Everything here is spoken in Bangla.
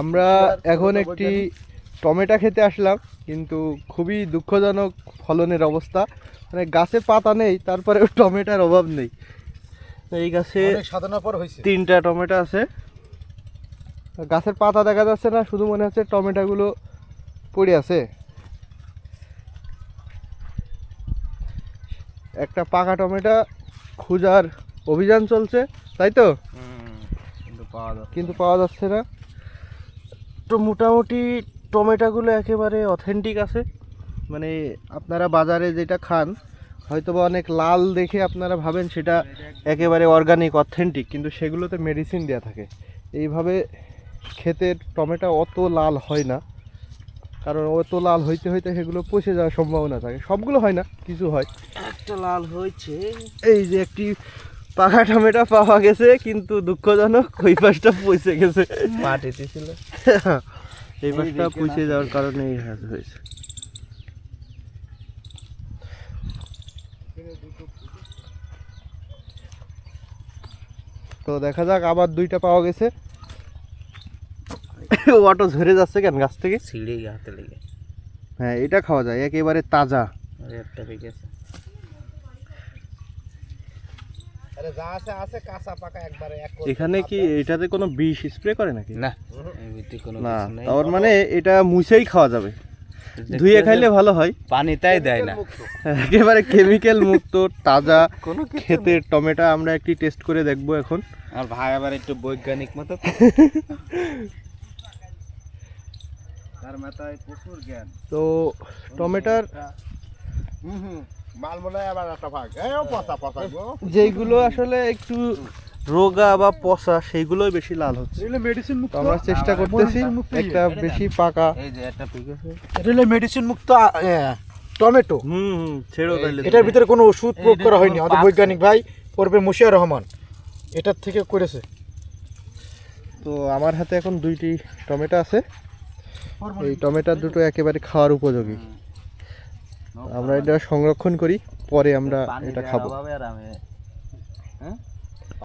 আমরা এখন একটি টমেটো খেতে আসলাম কিন্তু খুবই দুঃখজনক ফলনের অবস্থা। মানে গাছে পাতা নেই তারপরে টমেটোর অভাব নেই। এই গাছে সাধনার পর হয়েছে। তিনটা টমেটো আছে। গাছের পাতা দেখা যাচ্ছে না শুধু মনে হচ্ছে টমেটোগুলো পড়ে আছে। একটা পাকা টমেটো খোঁজার অভিযান চলছে তাই তো? পাওয়া যাচ্ছে। কিন্তু পাওয়া যাচ্ছে না। তো মোটামুটি টমেটোগুলো একেবারে অথেন্টিক আছে। মানে আপনারা বাজারে যেটা খান হয়তো বা অনেক লাল দেখে আপনারা ভাবেন সেটা একেবারে অর্গানিক অথেন্টিক কিন্তু সেগুলোতে মেডিসিন দেওয়া থাকে। এইভাবে ক্ষেতের টমেটো অত লাল হয় না। কারণ অত লাল হইতে হইতে সেগুলো পচে যাওয়ার সম্ভাবনা থাকে। সবগুলো হয় না কিছু হয়। একটা লাল হয়েছে। এই যে একটি পাকা টমেটো পাওয়া গেছে কিন্তু দুঃখজনক ওই পাশটা পচে গেছে। মাটিতে ছিল এই পাশটা পচে যাওয়ার কারণে এই হাত হয়েছে। তো দেখা যাক আবার দুইটা পাওয়া গেছে। অটো ঝরে যাচ্ছে কেন গাছ থেকে? ছিঁড়ে হাতে লেগে। হ্যাঁ এটা খাওয়া যায় একেবারে তাজা। একটা পেকেছে আরে যা আছে আছে কাঁচা পাকা একবারে এক করতে এখানে কি এটাতে কোনো বিষ স্প্রে করে নাকি? না এই না তার মানে এটা মুছেই খাওয়া যাবে। ধুয়ে খাইলে ভালো হয়। পানিটাই দেয় না। একেবারে কেমিক্যাল মুক্ত তাজা কোনো ক্ষেতের টমেটো আমরা একটি টেস্ট করে দেখব এখন। আর ভাই আবার একটু বৈজ্ঞানিক মতো। তার মাথায় প্রচুর জ্ঞান। তো টমেটোর হুম হুম। মনে হয় যেইগুলো আসলে একটু রোগা বা পচা সেইগুলোই বেশি লাল হচ্ছে। এগুলো মেডিসিন মুক্ত? আমরা চেষ্টা করতেছি মুক্ত একটা। বেশি পাকা। এই যে একটা এটা মেডিসিন মুক্ত টমেটো। হুম হুম ছেড়ো তাইলে এটার ভিতরে কোনো ওষুধ প্রয়োগ করা হয়নি। আমাদের বৈজ্ঞানিক ভাই পড়বে মুশিয়া রহমান। এটার থেকে করেছে। তো আমার হাতে এখন দুইটি টমেটো আছে। এই টমেটো দুটো একেবারে খাওয়ার উপযোগী। আমরা এটা সংরক্ষণ করি পরে আমরা এটা খাব।